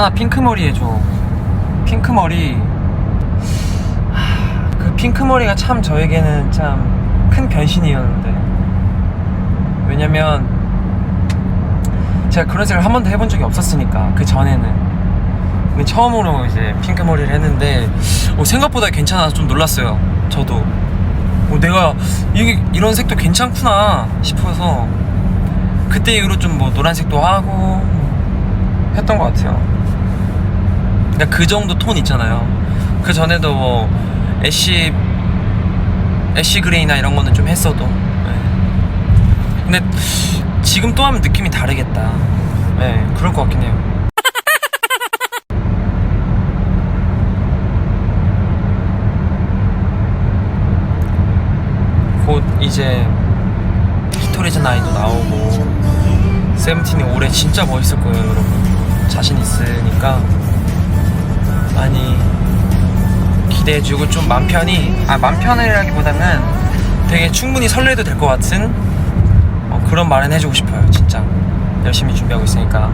사나 핑크머리 해줘 핑크머리. 하, 그 핑크머리가 참 저에게는 참 큰 변신이었는데. 왜냐면 제가 그런 생각을 한 번도 해본 적이 없었으니까 그 전에는. 근데 처음으로 이제 핑크머리를 했는데 어, 생각보다 괜찮아서 좀 놀랐어요 저도. 어, 내가 이게 이런 색도 괜찮구나 싶어서 그때 이후로 좀 뭐 노란색도 하고 했던 것 같아요. 그러니까 그 정도 톤 있잖아요. 그 전에도 뭐 애쉬 애쉬 그레이나 이런 거는 좀 했어도. 네. 근데 지금 또 하면 느낌이 다르겠다. 네, 그럴 것 같긴 해요. 곧 이제 히토리즈 나이도 나오고 세븐틴이 올해 진짜 멋있을 거예요 여러분 자신 있으니까 기대해주고 좀 맘 편히 아맘 편이라기보다는 되게 충분히 설레도 될 것 같은 어, 그런 말은 해주고 싶어요 진짜 열심히 준비하고 있으니까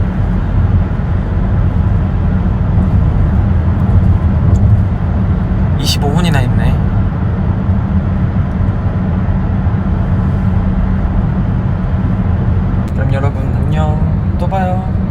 25분이나 있네. 그럼 여러분 안녕. 또 봐요.